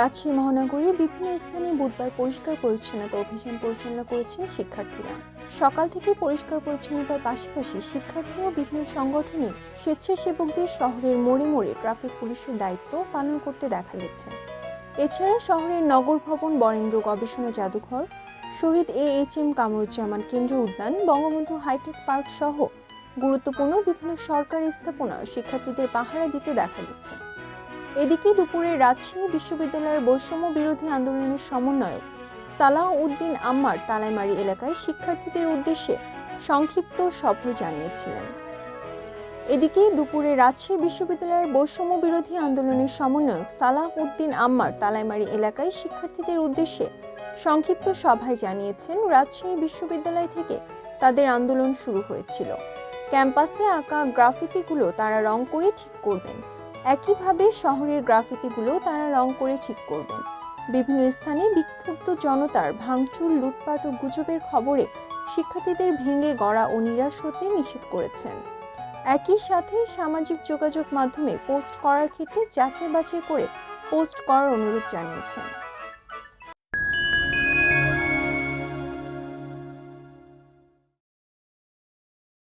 রাজশাহী মহানগরী বিভিন্ন স্থানে বুধবার পরিষ্কার পরিচ্ছন্নতা অভিযান পরিচালনা করেছে শিক্ষার্থীরা। সকাল থেকে পরিষ্কার পরিচ্ছন্নতার পাশাপাশি শিক্ষার্থী ও বিভিন্ন সংগঠনের স্বেচ্ছাসেবকদের শহরের মোড়ে মোড়ে ট্রাফিক পুলিশের দায়িত্ব পালন করতে দেখা গেছে। এছাড়া শহরের নগর ভবন, বরেন্দ্র গবেষণা জাদুঘর, শহীদ এ এইচ এম কামরুজ্জামান কেন্দ্রীয় উদ্যান, বঙ্গবন্ধু হাইটেক পার্ক সহ গুরুত্বপূর্ণ বিভিন্ন সরকারি স্থাপনা শিক্ষার্থীদের পাহারা দিতে দেখা গেছে। এদিকে দুপুরে রাজশাহী বিশ্ববিদ্যালয়ের বৈষম্য বিরোধী আন্দোলনের সমন্বয়ক সালাহ উদ্দিন আম্মার তালাইমারি এলাকায় শিক্ষার্থীদের উদ্দেশ্যে সংক্ষিপ্ত সফর জানিয়েছিলেন। এদিকে দুপুরে রাজশাহী বিশ্ববিদ্যালয়ের বৈষম্য বিরোধী আন্দোলনের সমন্বয়ক সালাহ উদ্দিন আম্মার তালাইমারি এলাকায় শিক্ষার্থীদের উদ্দেশ্যে সংক্ষিপ্ত সভায় জানিয়েছেন, রাজশাহী বিশ্ববিদ্যালয় থেকে তাদের আন্দোলন শুরু হয়েছিল। ক্যাম্পাসে আঁকা গ্রাফিতিগুলো তারা রং করে ঠিক করবেন। একইভাবে শহরের গ্রাফিতিগুলো তারা রং করে ঠিক করবেন। বিভিন্ন স্থানে বিক্ষুব্ধ জনতার ভাঙচুর, লুটপাট ও গুজবের খবরে শিক্ষার্থীদের ভেঙে গড়া ও নিরাশ হতে নিষেধ করেছেন। একই সাথে সামাজিক যোগাযোগ মাধ্যমে পোস্ট করার ক্ষেত্রে যাচাই বাছাই করে পোস্ট করার অনুরোধ জানিয়েছেন।